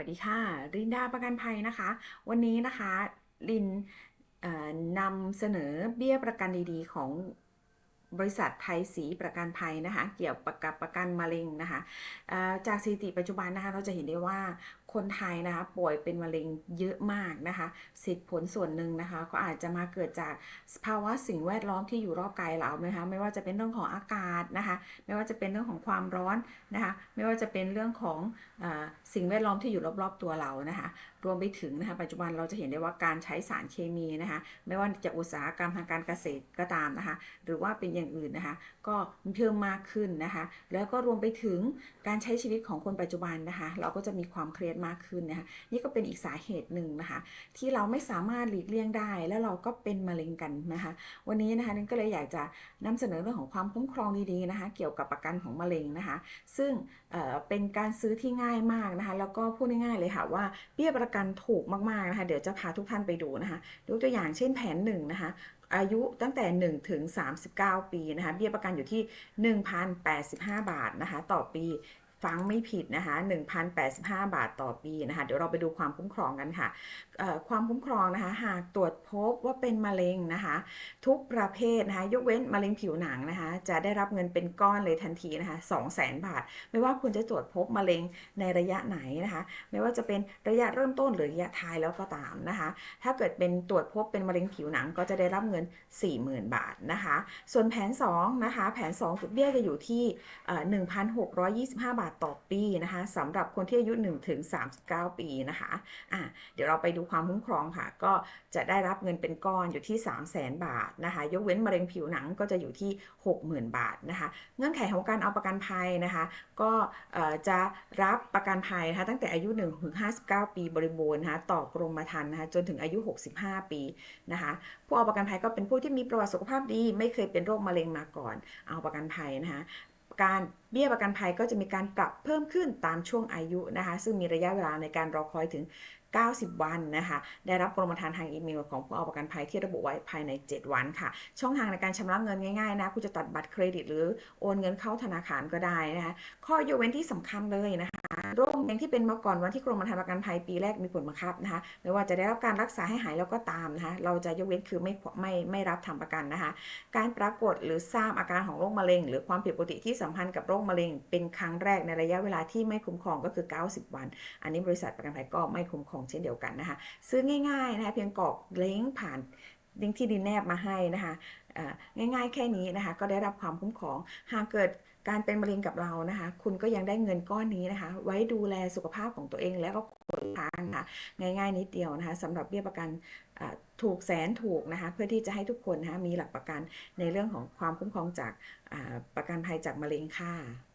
วัสดีค่ะ รินดาประกันภัยนะคะ วันนี้นะคะ รินนำเสนอเบี้ยประกันดีๆ ของบริษัทไทยสีประกันภัยนะคะ เกี่ยวกับประกันมะเร็งนะคะจากสถิติปัจจุบันนะคะ เราจะเห็นได้ว่า คนไทยนะคะป่วยเป็นมะเร็งเยอะมากนะคะสิทธิผลส่วนหนึ่งนะคะ ก็อาจจะมาเกิดจากสภาวะสิ่งแวดล้อมที่อยู่รอบกายเรานะคะไม่ว่าจะเป็นเรื่องของอากาศนะคะ ไม่ว่าจะเป็นเรื่องของความร้อนนะคะไม่ว่าจะเป็นเรื่องของอสิ่งแวดล้อมที่อยู่รอบๆตัวเรานะคะ รวมไปถึงนะคะปัจจุบันเราจะเห็นได้ว่าการใช้สารเคมีนะคะ ไม่ว่าจะอุตสาหกรรมทางการเกษตรก็ตามนะคะ หรือว่าเป็นอย่างอื่นนะคะ ก็เพิ่มมากขึ้นนะคะ แล้วก็รวมไปถึงการใช้ชีวิตของคนปัจจุบันนะคะ เราก็จะมีความเครียดมากขึ้นนะคะนี่ก็เป็นอีกสาเหตุหนึ่งนะคะ ที่เราไม่สามารถหลีกเลี่ยงได้แล้วเราก็เป็นมะเร็งกันนะคะ วันนี้นะคะนินก็เลยอยากจะนำเสนอเรื่องของความคุ้มครองดีๆนะคะ เกี่ยวกับประกันของมะเร็งนะคะ ซึ่งเเป็นการซื้อที่ง่ายมากนะคะ แล้วก็พูดง่ายๆเลยค่ะว่าเบี้ยประกันถูกมากๆนะคะ เดี๋ยวจะพาทุกท่านไปดูนะคะยกตัวอย่างเช่นแผนหนึ่งนะคะอายุตั้งแต่ 1 ถึง 39 ปีนะคะ เบี้ยประกันอยู่ที่ 1,085 บาทนะคะ ต่อปี ฟังไม่ผิดนะคะ1,085 บาทต่อปีนะคะเดี๋ยวเราไปดูความคุ้มครองกันค่ะความคุ้มครองนะคะหากตรวจพบว่าเป็นมะเร็งนะคะทุกประเภทนะคะยกเว้นมะเร็งผิวหนังนะคะจะได้รับเงินเป็นก้อนเลยทันทีนะคะ200,000 บาท ไม่ว่าคุณจะตรวจพบมะเร็งในระยะไหนนะคะไม่ว่าจะเป็นระยะเริ่มต้นหรือระยะท้ายแล้วก็ตามนะคะถ้าเกิดเป็นตรวจพบเป็นมะเร็งผิวหนังก็จะได้รับเงิน 40,000 บาทนะคะส่วนแผน2นะคะแผน2จุดเบี้ยจะอยู่ที่เอ่อ1,625 บาทต่อปีนะคะสำหรับคนที่อายุ1ถึง39 ปีนะคะอะเดี๋ยวเราไปดูความคุ้มครองค่ะ ก็จะได้รับเงินเป็นก้อนอยู่ที่ 300,000 บาทนะคะ ยกเว้นมะเร็งผิวหนังก็จะอยู่ที่ 60,000 บาทนะคะ เงื่อนไขของการเอาประกันภัยนะคะ ก็จะรับประกันภัยนะคะตั้งแต่อายุ1ถึง59 ปีบริบูรณ์นะคะต่อกรมธรรม์นะคะจนถึงอายุ 65 ปีนะคะผู้เอาประกันภัยก็เป็นผู้ที่มีประวัติสุขภาพดี ไม่เคยเป็นโรคมะเร็งมาก่อน เอาประกันภัยนะคะ การเบี้ยประกันภัยก็จะมีการปรับเพิ่มขึ้นตามช่วงอายุนะคะ ซึ่งมีระยะเวลาในการรอคอยถึง 90 วันนะคะ ได้รับกรมธรรม์ทางอีเมลของผู้เอาประกันภัยที่ระบุไว้ภายใน 7 วันค่ะ ช่องทางในการชำระเงินง่ายๆนะ คุณจะตัดบัตรเครดิตหรือโอนเงินเข้าธนาคารก็ได้นะคะ ข้อยกเว้นที่สำคัญเลยนะคะ โรคมะเร็งที่เป็นมาก่อนวันที่กรมธรรม์ประกันภัยปีแรกมีผลบังคับนะคะไม่ว่าจะได้รับการรักษาให้หายแล้วก็ตามนะคะเราจะยกเว้นคือไม่ไม่ไม่รับทำประกันนะคะการปรากฏหรือทราบอาการของโรคมะเร็ง หรือความผิดปกติที่สัมพันธ์กับโรคมะเร็ง เป็นครั้งแรกในระยะเวลาที่ไม่คุ้มครองก็คือ 90 วัน อันนี้บริษัทประกันภัยก็ไม่คุ้มครองเช่นเดียวกันนะคะซื้อง่ายๆนะคะเพียงกรอกเลิงผ่าน ลิงก์ที่ดินแนบมาให้นะคะง่ายๆแค่นี้นะคะก็ได้รับความคุ้มครอง หากเกิดการเป็นมะเร็งกับเรานะคะ คุณก็ยังได้เงินก้อนนี้นะคะ ไว้ดูแลสุขภาพของตัวเองและก็คนทางค่ะ ง่ายๆนิดเดียวนะคะสำหรับเบี้ยประกันถูกแสนถูกนะคะ เพื่อที่จะให้ทุกคนนะคะมีหลักประกันในเรื่องของความคุ้มครองจากประกันภัยจากมะเร็งค่ะ